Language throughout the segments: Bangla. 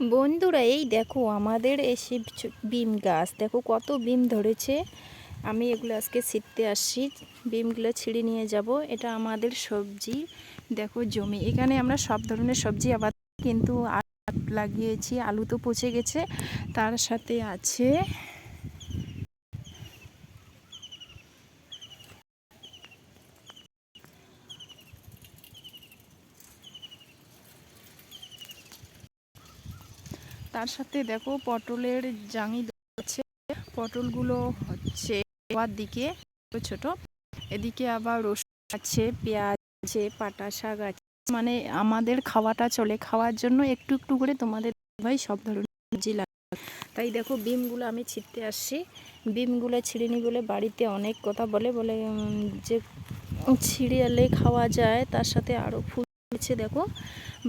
বন্ধুরা, এই দেখো আমাদের এসে শিব বিম গাছ। দেখো কত বিম ধরেছে। আমি এগুলো আজকে ছিঁড়তে আসছি। বিমগুলো ছিঁড়ে নিয়ে যাব। এটা আমাদের সবজি। দেখো জমি। এখানে আমরা সব ধরনের সবজি আবার কিন্তু লাগিয়েছি। আলু তো পচে গেছে। তার সাথে আছে তার সাথে দেখো পটলের জাঙি আছে পটলগুলো হচ্ছে হওয়ার দিকে, ছোট এদিকে আবার রসুন আছে, পেঁয়াজ আছে, পাটা শাক আছে। মানে আমাদের খাওয়াটা চলে। খাওয়ার জন্য একটু একটু করে তোমাদের ভাই সব ধরনের সবজি তাই দেখো বিমগুলো আমি ছিঁড়তে আসছি। বিমগুলো ছিঁড়ে নি বলে বাড়িতে অনেক কথা বলে বলে যে ছিঁড়ে এলে খাওয়া যায়। তার সাথে আরও ফুল হয়েছে দেখো।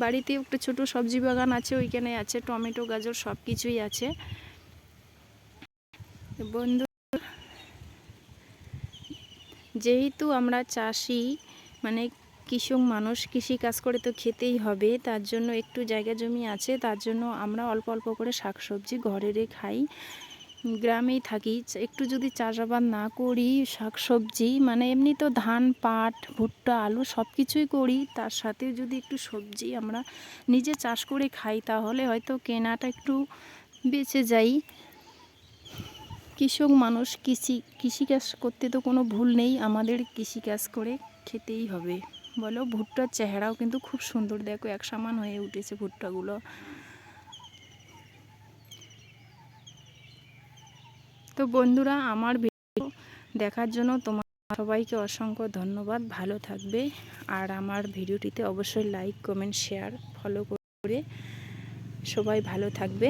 বাড়িতে একটা ছোট সবজি বাগান আছে, ওইখানে আছে, টমেটো, গাজর সব কিছুই আছে। বন্ধু, যেহেতু আমরা চাষি মানে কৃষক মানুষ, কৃষি কাজ করে তো খেতেই হবে, তার জন্য একটু জায়গা জমি আছে, তার জন্য আমরা অল্প অল্প করে শাকসবজি ঘরে খাই। গ্রামেই থাকি। একটু যদি চাষাবাদ না করি শাক সবজি মানে এমনি তো ধান, পাট, ভুট্টা, আলু সব কিছুই করি। তার সাথে যদি একটু সবজি আমরা নিজে চাষ করে খাই, তাহলে হয়তো কেনাটা একটু বেঁচে যাই। কৃষক মানুষ, কৃষি, কৃষিকাজ করতে তো কোনো ভুল নেই। আমাদের কৃষিকাজ করে খেতেই হবে। বলো, ভুট্টার চেহারাও কিন্তু খুব সুন্দর। দেখো, এক সমান হয়ে উঠেছে ভুট্টাগুলো। তো বন্ধুরা, আমার ভিডিও দেখার জন্য তোমার সবাইকে অসংখ্য ধন্যবাদ। ভালো থাকবে। আর আমার ভিডিওটিতে অবশ্যই লাইক কমেন্ট শেয়ার ফলো করে সবাই ভালো থাকবে।